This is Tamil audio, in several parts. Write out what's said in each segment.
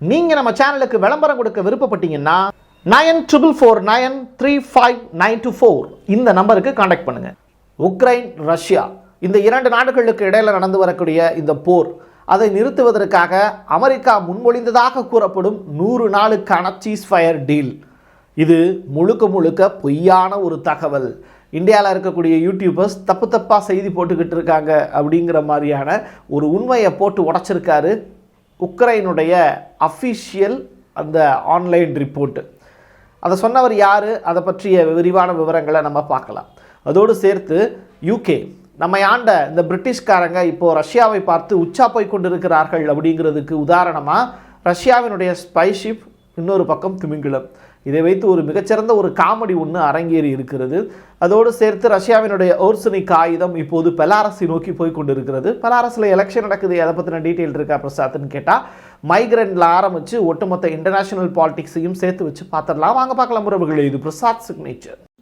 நீங்கள் நம்ம சேனலுக்கு விளம்பரம் கொடுக்க விருப்பப்பட்டீங்கன்னா nine triple four nine three five nine two four இந்த நம்பருக்கு காண்டாக்ட் பண்ணுங்கள் உக்ரைன் ரஷ்யா இந்த இரண்டு நாடுகளுக்கு இடையில் நடந்து வரக்கூடிய இந்த போர் அதை நிறுத்துவதற்காக அமெரிக்கா முன்மொழிந்ததாக கூறப்படும் நூறு நாளுக்கான சீஸ்ஃபயர் டீல் இது முழுக்க முழுக்க பொய்யான ஒரு தகவல். இந்தியாவில் இருக்கக்கூடிய யூடியூபர்ஸ் தப்பு தப்பாக செய்தி போட்டுக்கிட்டு இருக்காங்க அப்படிங்கிற மாதிரியான ஒரு உண்மையை போட்டு உடச்சிருக்காரு உக்ரைனுடைய அஃபிஷியல் அந்த ஆன்லைன் ரிப்போர்ட்டு அதை சொன்னவர் யார்? அதை பற்றிய விரிவான விவரங்களை நம்ம பார்க்கலாம். அதோடு சேர்த்து யூகே நம்ம ஆண்ட இந்த பிரிட்டிஷ்காரங்க இப்போ ரஷ்யாவை பார்த்து உச்சா போய் கொண்டிருக்கிறார்கள் அப்படிங்கிறதுக்கு உதாரணமாக ரஷ்யாவினுடைய ஸ்பைஷிப் இன்னொரு பக்கம் திமிங்கிலம். இதை வைத்து ஒரு மிகச்சிறந்த ஒரு காமெடி ஒன்று அரங்கேறி இருக்கிறது. அதோடு சேர்த்து ரஷ்யாவினுடைய ஓர்சனிக் ஆயுதம் இப்போது பெலாரஸை நோக்கி போய் கொண்டிருக்கிறது. பெலாரஸில் எலெக்ஷன் நடக்குது. அதை பற்றின டீட்டெயில் இருக்கா பிரசாத்னு கேட்டால் மைக்ரண்டில் ஆரம்பித்து ஒட்டுமொத்த இன்டர்நேஷனல் பாலிடிக்ஸையும் சேர்த்து வச்சு பார்த்துடலாம். வாங்க பார்க்கலாம் உறவுகளே. இது பிரசாத் சிக்னேச்சர்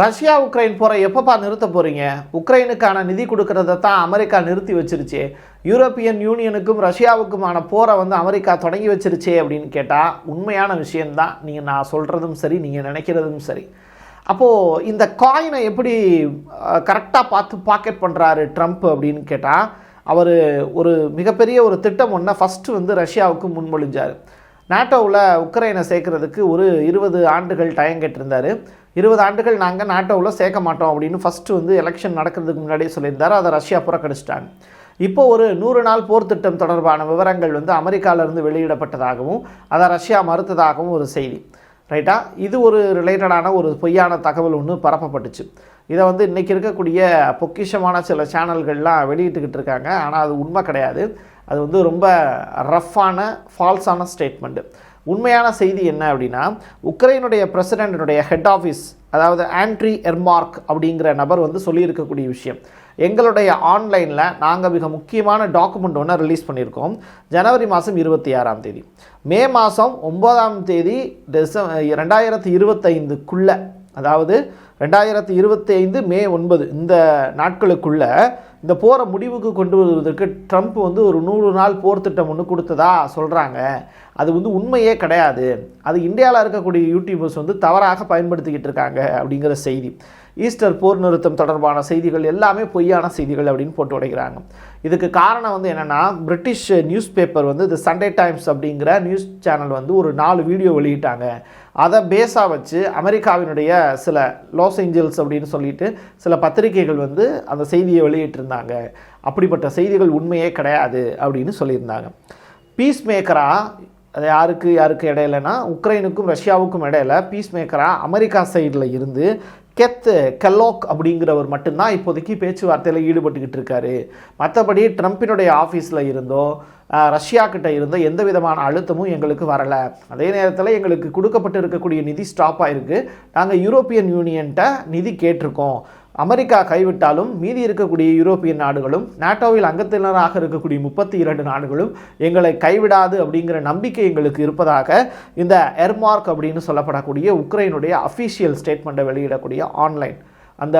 ரஷ்யா உக்ரைன் போரை எப்பப்பா நிறுத்த போகிறீங்க உக்ரைனுக்கான நிதி கொடுக்கறத தான் அமெரிக்கா நிறுத்தி வச்சிருச்சே. யூரோப்பியன் யூனியனுக்கும் ரஷ்யாவுக்குமான போரை வந்து அமெரிக்கா தொடங்கி வச்சிருச்சே அப்படின்னு கேட்டால் உண்மையான விஷயந்தான் நீங்கள் நான் சொல்கிறதும் சரி நீங்கள் நினைக்கிறதும் சரி. அப்போது இந்த காயினை எப்படி கரெக்டாக பார்த்து பாக்கெட் பண்ணுறாரு ட்ரம்ப் அப்படின்னு கேட்டால் அவர் ஒரு மிகப்பெரிய ஒரு திட்டம் ஒன்றை ஃபஸ்ட்டு வந்து ரஷ்யாவுக்கு முன்மொழிஞ்சார். நாட்டோவில் உக்ரைனை சேர்க்கறதுக்கு ஒரு இருபது ஆண்டுகள் டைம் கேட்டிருந்தார். இருபது ஆண்டுகள் நாங்கள் நாட்டோவில் சேர்க்க மாட்டோம் அப்படின்னு ஃபஸ்ட்டு வந்து எலெக்ஷன் நடக்கிறதுக்கு முன்னாடியே சொல்லியிருந்தார். அதை ரஷ்யா புறக்கணிச்சிட்டாங்க. இப்போ ஒரு நூறு நாள் போர் திட்டம் தொடர்பான விவரங்கள் வந்து அமெரிக்காவிலிருந்து வெளியிடப்பட்டதாகவும் அதை ரஷ்யா மறுத்ததாகவும் ஒரு செய்தி. ரைட்டா இது ஒரு ரிலேட்டடான ஒரு பொய்யான தகவல் ஒன்று பரப்பப்பட்டுச்சு. இதை வந்து இன்றைக்கி இருக்கக்கூடிய பொக்கிஷமான சில சேனல்கள்லாம் வெளியிட்டுக்கிட்டு இருக்காங்க. ஆனால் அது உண்மை கிடையாது. அது வந்து ரொம்ப ரஃப்பான ஃபால்ஸான ஸ்டேட்மெண்ட்டு உண்மையான செய்தி என்ன அப்படின்னா உக்ரைனுடைய பிரசிடென்டினுடைய ஹெட் ஆஃபீஸ் அதாவது ஆண்ட்ரி எர்மார்க் அப்படிங்கிற நபர் வந்து சொல்லியிருக்கக்கூடிய விஷயம். எங்களுடைய ஆன்லைனில் நாங்கள் மிக முக்கியமான டாக்குமெண்ட் ஒன்று ரிலீஸ் பண்ணியிருக்கோம். ஜனவரி மாதம் இருபத்தி ஆறாம் தேதி. மே மாதம் ஒம்பதாம் தேதி டிச ரெண்டாயிரத்தி இருபத்தைந்துக்குள்ளே அதாவது ரெண்டாயிரத்தி இருபத்தி ஐந்து மே ஒன்பது இந்த நாட்களுக்குள்ள இந்த போரை முடிவுக்கு கொண்டு வருவதற்கு ட்ரம்ப் வந்து ஒரு நூறு நாள் போர் திட்டம் ஒன்று கொடுத்ததா சொல்கிறாங்க அது வந்து உண்மையே கிடையாது. அது இந்தியாவில் இருக்கக்கூடிய யூடியூபர்ஸ் வந்து தவறாக பயன்படுத்திக்கிட்டு இருக்காங்க அப்படிங்கிற செய்தி. ஈஸ்டர் போர் நிறுத்தம் தொடர்பான செய்திகள் எல்லாமே பொய்யான செய்திகள் அப்படின்னு போட்டு உடைக்கிறாங்க. இதுக்கு காரணம் வந்து என்னென்னா பிரிட்டிஷ் நியூஸ் பேப்பர் வந்து தி சண்டே டைம்ஸ் அப்படிங்கிற நியூஸ் சேனல் வந்து ஒரு நாலு வீடியோ வெளியிட்டாங்க. அதை பேஸாக வச்சு அமெரிக்காவினுடைய சில லாஸ் ஏஞ்சல்ஸ் அப்படின்னு சொல்லிட்டு சில பத்திரிகைகள் வந்து அந்த செய்தியை வெளியிட்டிருந்தாங்க. அப்படிப்பட்ட செய்திகள் உண்மையே கிடையாது அப்படின்னு சொல்லியிருந்தாங்க. பீஸ் மேக்கராக அது யாருக்கு யாருக்கு இடையிலனா உக்ரைனுக்கும் ரஷ்யாவுக்கும் இடையில பீஸ் மேக்கராக அமெரிக்கா சைடில் இருந்து கெத் கெல்லோக் அப்படிங்கிறவர் மட்டும்தான் இப்போதைக்கு பேச்சுவார்த்தையில் ஈடுபட்டுக்கிட்டு இருக்காரு. மற்றபடி ட்ரம்ப்பினுடைய ஆஃபீஸில் இருந்தோ ரஷ்யா கிட்ட இருந்தோ எந்த விதமான அழுத்தமும் எங்களுக்கு வரலை. அதே நேரத்தில் எங்களுக்கு கொடுக்கப்பட்டு இருக்கக்கூடிய நிதி ஸ்டாப் ஆகிருக்கு நாங்கள் யூரோப்பியன் யூனியன்ட்ட நிதி கேட்டிருக்கோம். அமெரிக்கா கைவிட்டாலும் மீதி இருக்கக்கூடிய யூரோப்பியன் நாடுகளும் நாட்டோவில் அங்கத்தினராக இருக்கக்கூடிய முப்பத்தி இரண்டு நாடுகளும் எங்களை கைவிடாது அப்படிங்கிற நம்பிக்கை எங்களுக்கு இருப்பதாக இந்த எர்மார்க் அப்படின்னு சொல்லப்படக்கூடிய உக்ரைனுடைய அஃபீஷியல் ஸ்டேட்மெண்ட்டை வெளியிடக்கூடிய ஆன்லைன் அந்த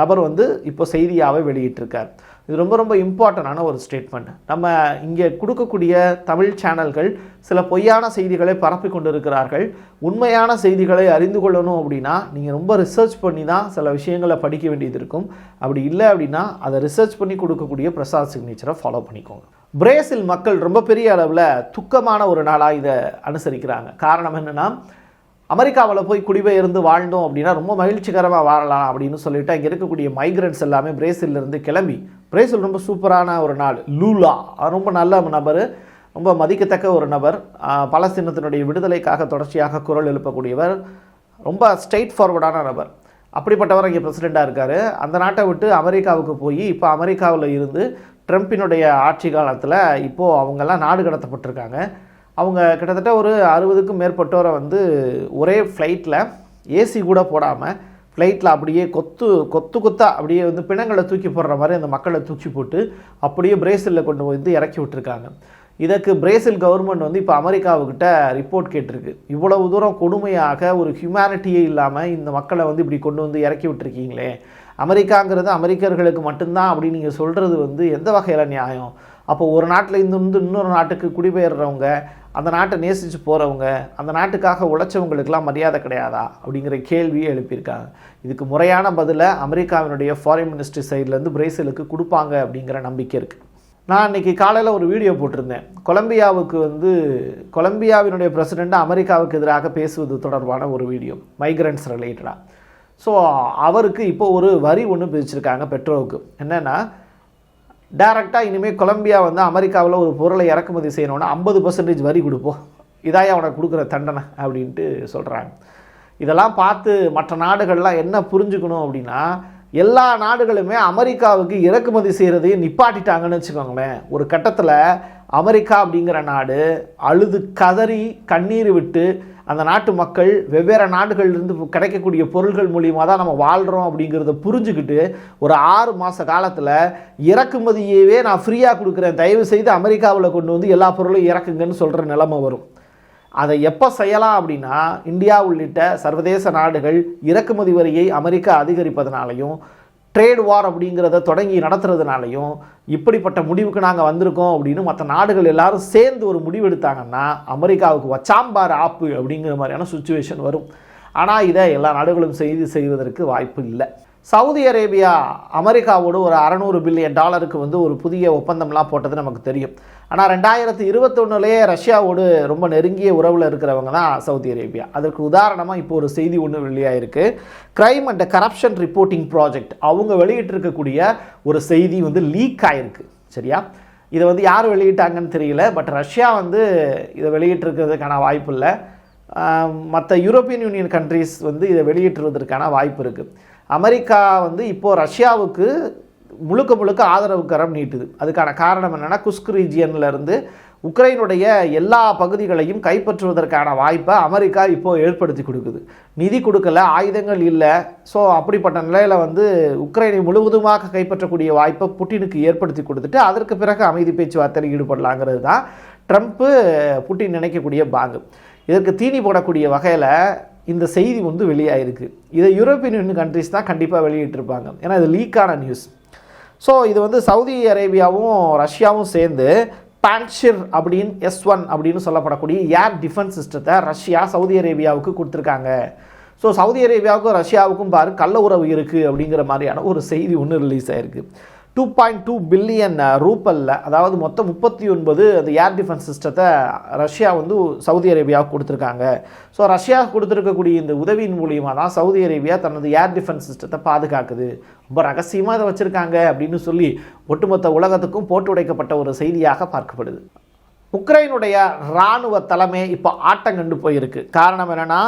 நபர் வந்து இப்போ செய்தியாகவே வெளியிட்டிருக்கார். இது ரொம்ப ரொம்ப இம்பார்ட்டண்டான ஒரு ஸ்டேட்மெண்ட். நம்ம இங்கே கொடுக்கக்கூடிய தமிழ் சேனல்கள் சில பொய்யான செய்திகளை பரப்பி கொண்டிருக்கிறார்கள். உண்மையான செய்திகளை அறிந்து கொள்ளணும் அப்படின்னா நீங்கள் ரொம்ப ரிசர்ச் பண்ணி தான் சில விஷயங்களை படிக்க வேண்டியது இருக்கும். அப்படி இல்லை அப்படின்னா அதை ரிசர்ச் பண்ணி கொடுக்கக்கூடிய பிரசாத் சிக்னேச்சரை ஃபாலோ பண்ணிக்கோங்க. பிரேசில் மக்கள் ரொம்ப பெரிய அளவில் துக்கமான ஒரு நாளாக இதை அனுசரிக்கிறாங்க. காரணம் என்னென்னா அமெரிக்காவில் போய் குடிபெயர்ந்து வாழ்ந்தோம் அப்படின்னா ரொம்ப மகிழ்ச்சிகரமாக வாழலாம் அப்படின்னு சொல்லிட்டு அங்கே இருக்கக்கூடிய மைக்ரண்ட்ஸ் எல்லாமே பிரேசிலிருந்து கிளம்பி பிரேசில் ரொம்ப சூப்பரான ஒரு நாள் லூலா. ரொம்ப நல்ல நபர் ரொம்ப மதிக்கத்தக்க ஒரு நபர். பலஸ்தீனத்தினுடைய விடுதலைக்காக தொடர்ச்சியாக குரல் எழுப்பக்கூடியவர். ரொம்ப ஸ்ட்ரெயிட் ஃபார்வர்டான நபர். அப்படிப்பட்டவர் இங்கே பிரசிடெண்ட்டாக இருக்கார். அந்த நாட்டை விட்டு அமெரிக்காவுக்கு போய் இப்போ அமெரிக்காவில் இருந்து ட்ரம்ப்பினுடைய ஆட்சி காலத்தில் இப்போது அவங்கெல்லாம் நாடு கடத்தப்பட்டிருக்காங்க. அவங்க கிட்டத்தட்ட ஒரு அறுபதுக்கும் மேற்பட்டோரை வந்து ஒரே ஃப்ளைட்டில் ஏசி கூட போடாமல் ஃப்ளைட்டில் அப்படியே கொத்து கொத்து கொத்தா அப்படியே வந்து பிணங்களை தூக்கி போடுற மாதிரி அந்த மக்களை தூக்கி போட்டு அப்படியே பிரேசிலில் கொண்டு வந்து இறக்கி விட்டுருக்காங்க. இதற்கு பிரேசில் கவர்மெண்ட் வந்து இப்போ அமெரிக்காவுக்கிட்ட ரிப்போர்ட் கேட்டிருக்கு. இவ்வளவு தூரம் கொடுமையாக ஒரு ஹியூமனிட்டியே இல்லாமல் இந்த மக்களை வந்து இப்படி கொண்டு வந்து இறக்கி விட்டுருக்கீங்களே. அமெரிக்காங்கிறது அமெரிக்கர்களுக்கு மட்டும்தான் அப்படின்னு நீங்கள் சொல்கிறது வந்து எந்த வகையில் நியாயம்? அப்போ ஒரு நாட்டில் இருந்து இன்னொரு நாட்டுக்கு குடிபெயர்றவங்க அந்த நாட்டை நேசித்து போகிறவங்க அந்த நாட்டுக்காக உழைச்சவங்களுக்கெல்லாம் மரியாதை கிடையாதா? அப்படிங்கிற கேள்வியை எழுப்பியிருக்காங்க. இதுக்கு முறையான பதிலை அமெரிக்காவினுடைய ஃபாரின் மினிஸ்ட்ரி சைட்லேருந்து பிரேசிலுக்கு கொடுப்பாங்க அப்படிங்கிற நம்பிக்கை இருக்குது நான் அன்றைக்கி காலையில் ஒரு வீடியோ போட்டிருந்தேன். கொலம்பியாவுக்கு வந்து கொலம்பியாவினுடைய பிரசிடெண்ட் அமெரிக்காவுக்கு எதிராக பேசுவது தொடர்பான ஒரு வீடியோ மைக்ரண்ட்ஸ் ரிலேட்டடாக ஸோ அவருக்கு இப்போ ஒரு வரி ஒன்று பிரிச்சிருக்காங்க பெட்ரோவுக்கு. என்னென்னா டைரெக்டாக இனிமேல் கொலம்பியா வந்து அமெரிக்காவில் ஒரு பொருளை இறக்குமதி செய்யணும்னா ஐம்பது பர்சன்டேஜ் வரி கொடுப்போம். இதாயா அவனை கொடுக்குற தண்டனை அப்படின்ட்டு சொல்கிறாங்க இதெல்லாம் பார்த்து மற்ற நாடுகள்லாம் என்ன புரிஞ்சுக்கணும் அப்படின்னா எல்லா நாடுகளுமே அமெரிக்காவுக்கு இறக்குமதி செய்கிறதையும் நிப்பாட்டிட்டாங்கன்னு வச்சுக்கோங்களேன். ஒரு கட்டத்தில் அமெரிக்கா அப்படிங்கிற நாடு அழுது கதறி கண்ணீர் விட்டு அந்த நாட்டு மக்கள் வெவ்வேறு நாடுகள்லேருந்து கிடைக்கக்கூடிய பொருள்கள் மூலியமாக தான் நம்ம வாழ்கிறோம் அப்படிங்கிறத புரிஞ்சுக்கிட்டு ஒரு ஆறு மாத காலத்தில் இறக்குமதியவே நான் ஃப்ரீயாக கொடுக்குறேன். தயவு செய்து அமெரிக்காவில் கொண்டு வந்து எல்லா பொருளும் இறக்குங்கன்னு சொல்கிற நிலைமை வரும். அதை எப்போ செய்யலாம் அப்படின்னா இந்தியா உள்ளிட்ட சர்வதேச நாடுகள் இறக்குமதி வரியை அமெரிக்கா அதிகரிப்பதனாலையும் ட்ரேட் வார் அப்படிங்கிறத தொடங்கி நடத்துறதுனாலையும் இப்படிப்பட்ட முடிவுக்கு நாங்கள் வந்திருக்கோம் அப்படின்னு மற்ற நாடுகள் எல்லாரும் சேர்ந்து ஒரு முடிவு எடுத்தாங்கன்னா அமெரிக்காவுக்கு வச்சாம்பார் ஆப்பு அப்படிங்கிற மாதிரியான சுச்சுவேஷன் வரும். ஆனால் இதை எல்லா நாடுகளும் செய்து செய்வதற்கு வாய்ப்பு இல்லை. சவுதி அரேபியா அமெரிக்காவோடு ஒரு அறநூறு பில்லியன் டாலருக்கு வந்து ஒரு புதிய ஒப்பந்தம்லாம் போட்டது நமக்கு தெரியும். ஆனால் ரெண்டாயிரத்தி இருபத்தொன்னுலேயே ரஷ்யாவோடு ரொம்ப நெருங்கிய உறவில் இருக்கிறவங்க தான் சவுதி அரேபியா. அதற்கு உதாரணமாக இப்போ ஒரு செய்தி ஒன்று வெளியாகிருக்கு crime and corruption reporting project அவங்க வெளியிட்டிருக்கக்கூடிய ஒரு செய்தி வந்து லீக் ஆகிருக்கு சரியா? இதை வந்து யார் வெளியிட்டாங்கன்னு தெரியல. பட் ரஷ்யா வந்து இதை வெளியிட்டிருக்கிறதுக்கான வாய்ப்பு இல்லை. மற்ற யூரோப்பியன் யூனியன் கண்ட்ரீஸ் வந்து இதை வெளியிட்டுறதுக்கான வாய்ப்பு இருக்குது அமெரிக்கா வந்து இப்போது ரஷ்யாவுக்கு முழுக்க முழுக்க ஆதரவு கரம் நீட்டுது. அதுக்கான காரணம் என்னென்னா குஸ்க் ரீஜியன்ல இருந்து உக்ரைனுடைய எல்லா பகுதிகளையும் கைப்பற்றுவதற்கான வாய்ப்பை அமெரிக்கா இப்போது ஏற்படுத்தி கொடுக்குது. நிதி கொடுக்கல ஆயுதங்கள் இல்லை. ஸோ அப்படிப்பட்ட நிலையில் வந்து உக்ரைனை முழுவதுமாக கைப்பற்றக்கூடிய வாய்ப்பை புட்டினுக்கு ஏற்படுத்தி கொடுத்துட்டு அதற்கு பிறகு அமைதி பேச்சுவார்த்தையில் ஈடுபடலாங்கிறது தான் ட்ரம்ப்பு புட்டின் நினைக்கக்கூடிய பாங்கு. இதற்கு தீனி போடக்கூடிய வகையில் இந்த செய்தி வந்து வெளியாகிருக்கு இதை யூரோப்பியன் யூனியன் கண்ட்ரிஸ் தான் கண்டிப்பாக வெளியிட்டிருப்பாங்க. ஏன்னா இது லீக்கான நியூஸ் ஸோ இது வந்து சவுதி அரேபியாவும் ரஷ்யாவும் சேர்ந்து பான்ஷிர் அப்படின்னு எஸ் ஒன் அப்படின்னு சொல்லப்படக்கூடிய ஏர் டிஃபென்ஸ் சிஸ்டத்தை ரஷ்யா சவுதி அரேபியாவுக்கு கொடுத்துருக்காங்க. ஸோ சவுதி அரேபியாவுக்கும் ரஷ்யாவுக்கும் பாரு கள்ள உறவு இருக்குது அப்படிங்கிற மாதிரியான ஒரு செய்தி ஒன்று ரிலீஸ் ஆயிருக்கு. டூ பாயிண்ட் டூ பில்லியன் ரூபல்ல அதாவது மொத்தம் முப்பத்தி ஒன்பது அந்த ஏர் டிஃபென்ஸ் சிஸ்டத்தை ரஷ்யா வந்து சவுதி அரேபியாவுக்கு கொடுத்துருக்காங்க. ஸோ ரஷ்யா கொடுத்துருக்கக்கூடிய இந்த உதவியின் மூலியமாக தான் சவுதி அரேபியா தனது ஏர் டிஃபென்ஸ் சிஸ்டத்தை பாதுகாக்குது. ரொம்ப ரகசியமாக இதை வச்சுருக்காங்க அப்படின்னு சொல்லி ஒட்டுமொத்த உலகத்துக்கும் போட்டு உடைக்கப்பட்ட ஒரு செய்தியாக பார்க்கப்படுது. உக்ரைனுடைய இராணுவ தலைமை இப்போ ஆட்டங்கண்டு போயிருக்கு. காரணம் என்னென்னா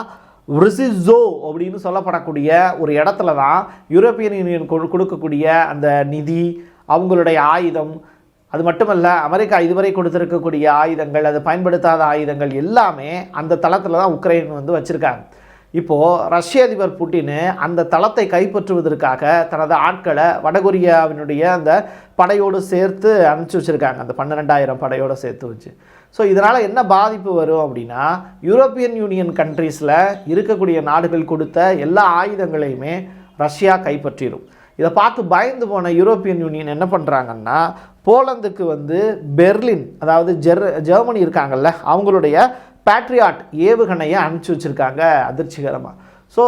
ரிசிசோ அப்படின்னு சொல்லப்படக்கூடிய ஒரு இடத்துல தான் யூரோப்பியன் யூனியன் கொடு- கொடுக்கக்கூடிய அந்த நிதி அவங்களுடைய ஆயுதம் அது மட்டுமல்ல அமெரிக்கா இதுவரை கொடுத்துருக்கக்கூடிய ஆயுதங்கள் அது பயன்படுத்தாத ஆயுதங்கள் எல்லாமே அந்த தளத்தில் தான் உக்ரைன் வந்து வச்சுருக்காங்க. இப்போது ரஷ்ய அதிபர் புட்டின் அந்த தளத்தை கைப்பற்றுவதற்காக தனது ஆட்களை வடகொரியாவினுடைய அந்த படையோடு சேர்த்து அனுப்பிச்சி வச்சுருக்காங்க. அந்த பன்னிரெண்டாயிரம் படையோடு சேர்த்து வச்சு. ஸோ இதனால் என்ன பாதிப்பு வரும் அப்படின்னா யூரோப்பியன் யூனியன் கண்ட்ரீஸில் இருக்கக்கூடிய நாடுகள் கொடுத்த எல்லா ஆயுதங்களையுமே ரஷ்யா கைப்பற்றிடும் இதை பார்த்து பயந்து போன யூரோப்பியன் யூனியன் என்ன பண்ணுறாங்கன்னா போலந்துக்கு வந்து பெர்லின் அதாவது ஜெர் ஜெர்மனி இருக்காங்கல்ல அவங்களுடைய பேட்ரியாட் ஏவுகணையை அனுப்பிச்சி வச்சுருக்காங்க அதிர்ச்சிகரமாக ஸோ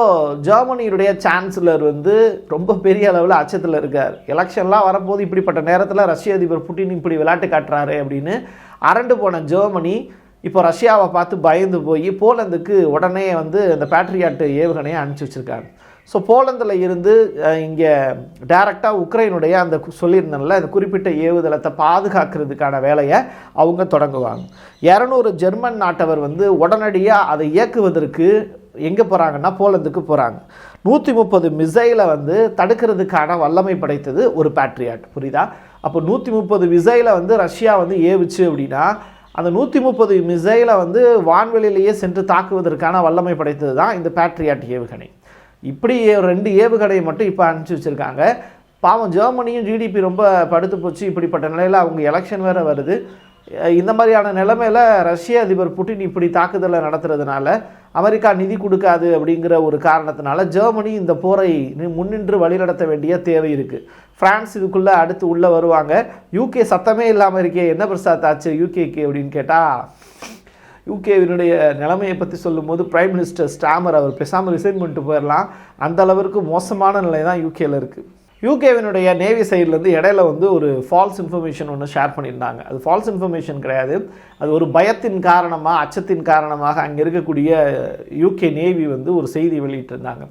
ஜெர்மனியுடைய சான்சலர் வந்து ரொம்ப பெரிய அளவில் அச்சத்தில் இருக்கார். எலெக்ஷன்லாம் வரப்போது இப்படிப்பட்ட நேரத்தில் ரஷ்ய அதிபர் புட்டின் இப்படி விளையாட்டு காட்டுறாரு அப்படின்னு அரண்டு போன ஜெர்மனி இப்போ ரஷ்யாவை பார்த்து பயந்து போய் போலந்துக்கு உடனே வந்து அந்த பேட்ரியாட்டு ஏவுகணையை அனுப்பிச்சி வச்சுருக்காங்க. ஸோ போலந்தில் இருந்து இங்கே டைரெக்டாக உக்ரைனுடைய அந்த கு- சொல்லியிருந்தேன்ல அந்த குறிப்பிட்ட ஏவுதளத்தை பாதுகாக்கிறதுக்கான வேலையை அவங்க தொடங்குவாங்க. இரநூறு ஜெர்மன் நாட்டவர் வந்து உடனடியாக அதை இயக்குவதற்கு எங்கே போகிறாங்கன்னா போலந்துக்கு போகிறாங்க நூற்றி முப்பது மிசைலை வந்து தடுக்கிறதுக்கான வல்லமை படைத்தது ஒரு பேட்ரியாட் புரியுதா? அப்போ நூற்றி முப்பது மிசைலை வந்து ரஷ்யா வந்து ஏவுச்சு அப்படின்னா அந்த நூற்றி முப்பது மிசைலை வந்து வான்வெளியிலேயே சென்று தாக்குவதற்கான வல்லமை படைத்தது தான் இந்த பேட்ரியாட் ஏவுகணை. இப்படி ரெண்டு ஏவுகணையை மட்டும் இப்போ அனுப்பிச்சி வச்சுருக்காங்க. பாவம் ஜெர்மனியும் ஜிடிபி ரொம்ப படுத்து போச்சு. இப்படிப்பட்ட நிலையில் அவங்க எலெக்ஷன் வேறு வருது. இந்த மாதிரியான நிலைமையில் ரஷ்ய அதிபர் புட்டின் இப்படி தாக்குதலை நடத்துறதுனால அமெரிக்கா நிதி கொடுக்காது அப்படிங்கிற ஒரு காரணத்தினால ஜெர்மனி இந்த போரை முன்னின்று வழிநடத்த வேண்டிய தேவை இருக்குது ஃப்ரான்ஸ் இதுக்குள்ளே அடுத்து உள்ளே வருவாங்க. யூகே சத்தமே இல்லாமல் இருக்கே. என்ன பிரசாத் ஆச்சு? யூகேக்கு அப்படின்னு கேட்டால் யூகேவினுடைய நிலைமையை பற்றி சொல்லும்போது பிரைம் மினிஸ்டர் ஸ்டாமர் அவர் பேசாமல் ரிசைன் பண்ணிட்டு போயிடலாம் அந்த அளவிற்கு மோசமான நிலை தான் யூகேயில் இருக்குது யூகேவினுடைய நேவி சைட்லேருந்து இடையில வந்து ஒரு ஃபால்ஸ் இன்ஃபர்மேஷன் ஒன்று ஷேர் பண்ணியிருந்தாங்க. அது ஃபால்ஸ் இன்ஃபர்மேஷன் கிடையாது. அது ஒரு பயத்தின் காரணமாக அச்சத்தின் காரணமாக அங்கே இருக்கக்கூடிய யூகே நேவி வந்து ஒரு செய்தி வெளியிட்டிருந்தாங்க.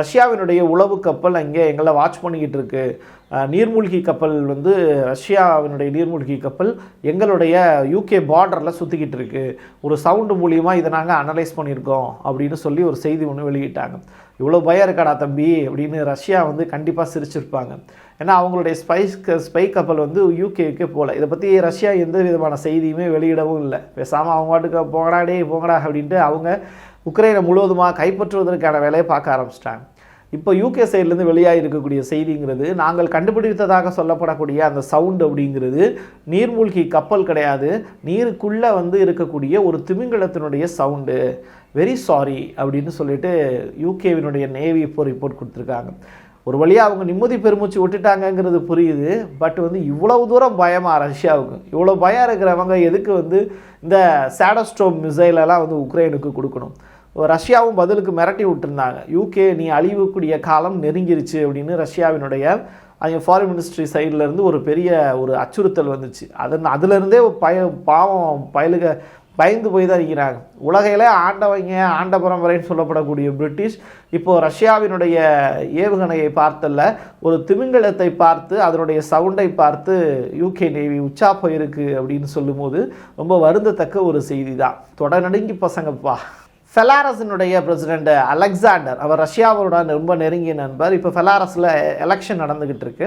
ரஷ்யாவினுடைய உளவு கப்பல் அங்கே எங்களை வாட்ச் பண்ணிக்கிட்டு இருக்கு நீர்மூழ்கி கப்பல் வந்து ரஷ்யாவினுடைய நீர்மூழ்கி கப்பல் எங்களுடைய யூகே பார்டரில் சுற்றிக்கிட்டு இருக்கு ஒரு சவுண்டு மூலியமாக இதை நாங்கள் அனலைஸ் பண்ணியிருக்கோம் அப்படின்னு சொல்லி ஒரு செய்தி ஒன்று வெளியிட்டாங்க. இவ்வளோ பயம் இருக்காடா தம்பி அப்படின்னு ரஷ்யா வந்து கண்டிப்பாக சிரிச்சிருப்பாங்க. ஏன்னா அவங்களுடைய ஸ்பைஸ் ஸ்பை கப்பல் வந்து யூகேக்கே போகல இதை பற்றி ரஷ்யா எந்த விதமான செய்தியுமே வெளியிடவும் இல்லை. பேசாமல் அவங்க பாட்டுக்கு போங்கடா டே போங்கடா அப்படின்ட்டு அவங்க உக்ரைனை முழுவதுமாக கைப்பற்றுவதற்கான வேலையை பார்க்க ஆரம்பிச்சிட்டாங்க. இப்போ யூகே சைட்லேருந்து வெளியாக இருக்கக்கூடிய செய்திங்கிறது நாங்கள் கண்டுபிடித்ததாக சொல்லப்படக்கூடிய அந்த சவுண்ட் அப்படிங்கிறது நீர்மூழ்கி கப்பல் கிடையாது நீருக்குள்ளே வந்து இருக்கக்கூடிய ஒரு திமிங்கலத்தினுடைய சவுண்டு வெரி சாரி அப்படின்னு சொல்லிட்டு யூகேவினுடைய நேவி இப்போ ரிப்போர்ட் கொடுத்துருக்காங்க. ஒரு வழியாக அவங்க நிம்மதி பெருமூச்சு விட்டுட்டாங்கங்கிறது புரியுது பட் வந்து இவ்வளவு தூரம் பயமாக ரஷ்யாவுக்கு? இவ்வளோ பயம் இருக்கிறவங்க எதுக்கு வந்து இந்த சேடஸ்ட்ரோம் மிசைலெல்லாம் வந்து உக்ரைனுக்கு கொடுக்கணும்? ரஷ்யாவும் பதிலுக்கு மிரட்டி விட்டுருந்தாங்க. யூகே நீ அழிவக்கூடிய காலம் நெருங்கிருச்சு அப்படின்னு ரஷ்யாவினுடைய அவங்க ஃபாரின் மினிஸ்ட்ரி சைட்லேருந்து ஒரு பெரிய ஒரு அச்சுறுத்தல் வந்துச்சு. அதன் அதுலேருந்தே பய பாவம் பயலுக பயந்து போய் தான் இருக்கிறாங்க. உலகையில ஆண்டவங்க ஆண்ட பரம்பரைன்னு சொல்லப்படக்கூடிய பிரிட்டிஷ் இப்போது ரஷ்யாவினுடைய ஏவுகணையை பார்த்தல்ல ஒரு திமிங்கலத்தை பார்த்து அதனுடைய சவுண்டை பார்த்து யூகே நேவி உச்சா போயிருக்கு அப்படின்னு சொல்லும்போது ரொம்ப வருந்தத்தக்க ஒரு செய்தி தான் தொடநடுங்கி பசங்கப்பா. ஃபெலாரஸினுடைய பிரசிடெண்ட் அலெக்சாண்டர் அவர் ரஷ்யாவோட ரொம்ப நெருங்கிய நண்பர். இப்போ ஃபெலாரஸில் எலெக்ஷன் நடந்துக்கிட்டு இருக்கு.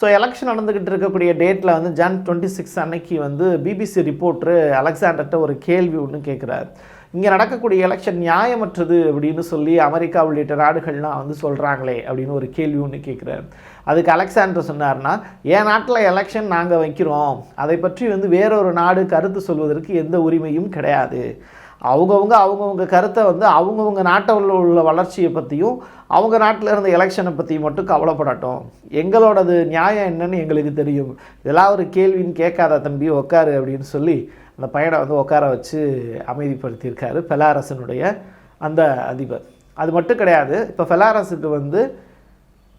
ஸோ எலெக்ஷன் நடந்துக்கிட்டு இருக்கக்கூடிய டேட்டில் வந்து ஜான் டுவெண்ட்டி சிக்ஸ் அன்னைக்கு வந்து பிபிசி ரிப்போர்ட்ரு அலெக்சாண்டர்கிட்ட ஒரு கேள்வி ஒன்று கேட்குறாரு இங்கே நடக்கக்கூடிய எலெக்ஷன் நியாயமற்றது அப்படின்னு சொல்லி அமெரிக்கா உள்ளிட்ட நாடுகள்லாம் வந்து சொல்கிறாங்களே அப்படின்னு ஒரு கேள்வி ஒன்று கேட்குறாரு அதுக்கு அலெக்சாண்டர் சொன்னார்னா என் நாட்டில் எலெக்ஷன் நாங்கள் வைக்கிறோம். அதை பற்றி வந்து வேறொரு நாடு கருத்து சொல்வதற்கு எந்த உரிமையும் கிடையாது. அவங்கவுங்க அவங்கவுங்க கருத்தை வந்து அவங்கவுங்க நாட்டில் உள்ள வளர்ச்சியை பற்றியும் அவங்க நாட்டில் இருந்த எலெக்ஷனை பற்றியும் மட்டும் கவலைப்படட்டும். எங்களோடது நியாயம் என்னன்னு எங்களுக்கு தெரியும். இதெல்லாம் ஒரு கேள்வின்னு கேட்காத தம்பி உட்காரு அப்படின்னு சொல்லி அந்த பையனை வந்து உட்கார வச்சு அமைதிப்படுத்தியிருக்காரு பெலாரசனுடைய அந்த அதிபர். அது மட்டும் கிடையாது இப்போ ஃபெலாரஸுக்கு வந்து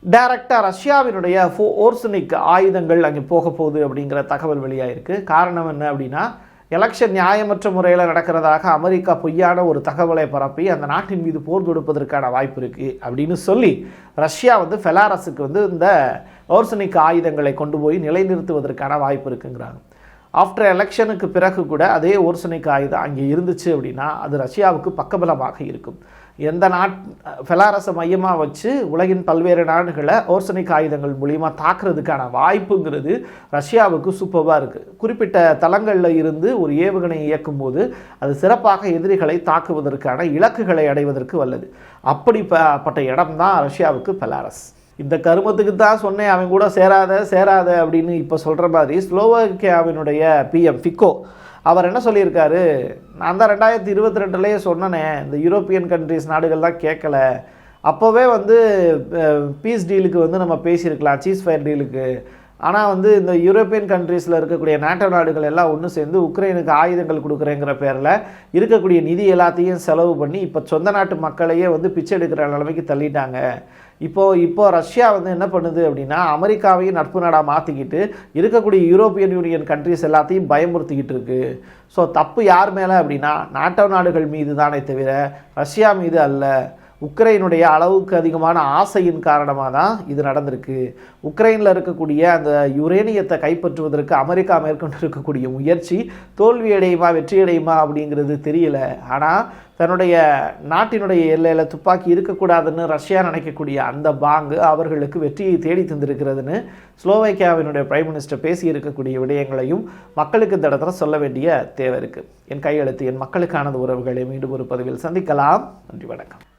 டைரக்டாக ரஷ்யாவினுடைய ஃபோ ஓர்சனிக் ஆயுதங்கள் அங்கே போக போகுது அப்படிங்கிற தகவல் வெளியாயிருக்கு. காரணம் என்ன அப்படின்னா எலெக்ஷன் நியாயமற்ற முறையில் நடக்கிறதாக அமெரிக்கா பொய்யான ஒரு தகவலை பரப்பி அந்த நாட்டின் மீது போர் தொடுப்பதற்கான வாய்ப்பு இருக்குது அப்படின்னு சொல்லி ரஷ்யா வந்து ஃபெலாரஸுக்கு வந்து இந்த ஓர்சனிக் ஆயுதங்களை கொண்டு போய் நிலைநிறுத்துவதற்கான வாய்ப்பு இருக்குங்கிறாங்க. ஆஃப்டர் எலெக்ஷனுக்கு பிறகு கூட அதே ஓர்சனிக் ஆயுதம் அங்கே இருந்துச்சு அப்படின்னா அது ரஷ்யாவுக்கு பக்கபலமாக இருக்கும். எந்த நாட் ஃபெலாரஸை மையமாக வச்சு உலகின் பல்வேறு நாடுகளை ஓர்சனிக் ஆயுதங்கள் மூலிமா தாக்குறதுக்கான வாய்ப்புங்கிறது ரஷ்யாவுக்கு சூப்பராக இருக்குது குறிப்பிட்ட தளங்களில் இருந்து ஒரு ஏவுகணை இயக்கும் போது அது சிறப்பாக எதிரிகளை தாக்குவதற்கான இலக்குகளை அடைவதற்கு வல்லது. அப்படிப்பட்ட இடம்தான் ரஷ்யாவுக்கு பெலாரஸ் இந்த கருமத்துக்கு தான் சொன்னேன் அவன் கூட சேராத சேராத அப்படின்னு இப்போ சொல்கிற மாதிரி ஸ்லோவாக்கியாவினுடைய பிஎம் ஃபிக்கோ. அவர் என்ன சொல்லியிருக்காரு? நான் தான் ரெண்டாயிரத்தி இருபத்தி ரெண்டுலேயே சொன்னனே இந்த யூரோப்பியன் கண்ட்ரிஸ் நாடுகள்லாம் கேட்கல அப்போவே வந்து பீஸ் டீலுக்கு வந்து நம்ம பேசியிருக்கலாம் சீஸ் ஃபயர் டீலுக்கு ஆனால் வந்து இந்த யூரோப்பியன் கண்ட்ரீஸில் இருக்கக்கூடிய நாட்டோ நாடுகள் எல்லாம் ஒன்று சேர்ந்து உக்ரைனுக்கு ஆயுதங்கள் கொடுக்குறேங்கிற பேரில் இருக்கக்கூடிய நிதி எல்லாத்தையும் செலவு பண்ணி இப்போ சொந்த நாட்டு மக்களையே வந்து பிச்சை எடுக்கிற நிலைமைக்கு தள்ளிட்டாங்க. இப்போது இப்போ ரஷ்யா வந்து என்ன பண்ணுது அப்படின்னா அமெரிக்காவையும் நட்பு நாடாக மாற்றிக்கிட்டு இருக்கக்கூடிய யூரோப்பியன் யூனியன் கண்ட்ரிஸ் எல்லாத்தையும் பயமுறுத்திக்கிட்டு இருக்கு. ஸோ தப்பு யார் மேலே அப்படின்னா நாட்டோ நாடுகள் மீது தானே தவிர ரஷ்யா மீது அல்ல. உக்ரைனுடைய அளவுக்கு அதிகமான ஆசையின் காரணமாக தான் இது நடந்திருக்கு. உக்ரைனில் இருக்கக்கூடிய அந்த யுரேனியத்தை கைப்பற்றுவதற்கு அமெரிக்கா மேற்கொண்டு இருக்கக்கூடிய முயற்சி தோல்வியடையுமா வெற்றியடையுமா அப்படிங்கிறது தெரியல. ஆனால் தன்னுடைய நாட்டினுடைய எல்லையில் துப்பாக்கி இருக்கக்கூடாதுன்னு ரஷ்யா நினைக்கக்கூடிய அந்த பாங்கு அவர்களுக்கு வெற்றியை தேடி தந்திருக்கிறதுன்னு ஸ்லோவேக்கியாவினுடைய பிரைம் மினிஸ்டர் பேசி இருக்கக்கூடிய விடயங்களையும் மக்களுக்கு இந்த இடத்துல சொல்ல வேண்டிய தேவை இருக்குது என் கையெழுத்து என் மக்களுக்கானது உறவுகளை மீண்டும் ஒரு பதிவில் சந்திக்கலாம். நன்றி வணக்கம்.